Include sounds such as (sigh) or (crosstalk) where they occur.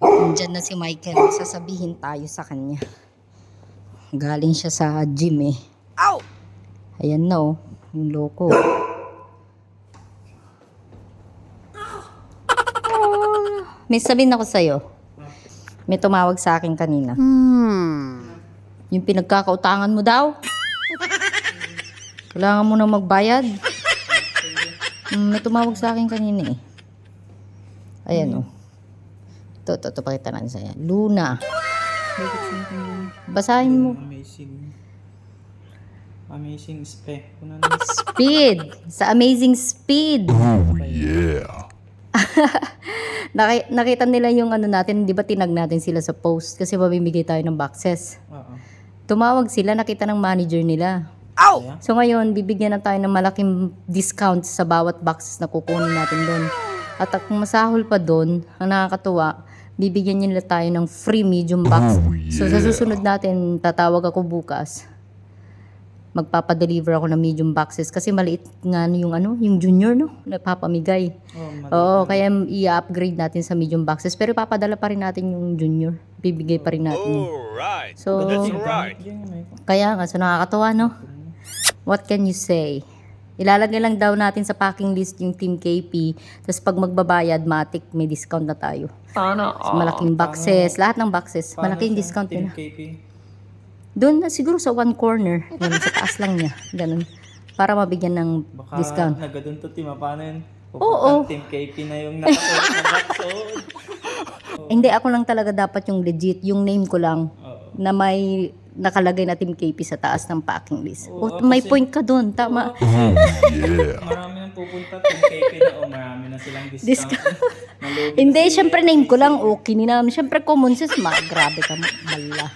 Nandyan na si Michael. Sasabihin tayo sa kanya. Galing siya sa gym eh. Ow! Ayan na oh. Yung loko. Oh, May sabihin ako sa'yo. May tumawag sa akin kanina. Yung pinagkakautangan mo daw. Kailangan mo na magbayad. Mm, may tumawag sa akin kanina eh. Ayan oh. Ito, ito, ito, pakita natin sa'yo. Luna. Basahin mo. Amazing. Amazing spec. Kuna na. Speed. Sa amazing speed. (laughs) Naki- nakita nila yung ano natin, di ba tinag natin sila sa post kasi mamimigay tayo ng boxes. Oo. Tumawag sila, nakita ng manager nila. Kaya? So ngayon, bibigyan na tayo ng malaking discount sa bawat boxes na kukunin natin doon. At kung masahol pa doon, ang nakakatuwa, bibigyan nila tayo ng free medium box. So sa susunod natin, tatawag ako bukas. Magpapadeliver ako ng medium boxes kasi maliit nga yung ano, yung junior no, nagpapamigay. Oh. Oo, kaya i-upgrade natin sa medium boxes pero papadala pa rin natin yung junior. Bibigay pa rin natin. Alright. So, That's right. Kaya nga, so nakakatawa, no? What can you say? Ilalagay lang daw natin sa packing list yung Team KP. Tapos pag magbabayad, matik, may discount na tayo. Sana So, malaking boxes, lahat ng boxes, Paano malaking siya? discount Team nila. KP. Doon na siguro sa one corner, ganun, sa taas lang niya, ganun. Para mabigyan ng Baka discount. nagadun to team. Paano yun? Oo. Team KP na yung nakasuot na box. Hindi, ako lang talaga dapat yung legit, yung name ko lang, Oo. na may nakalagay na Team KP sa taas ng packing list. Oo, Oh, may kasi- point ka doon, tama. Marami nang pupunta Team KP na oh, marami na silang discount. Na (laughs) Hindi, syempre name ko lang, okay ni namin. Syempre common sense, ma, grabe ka, bala.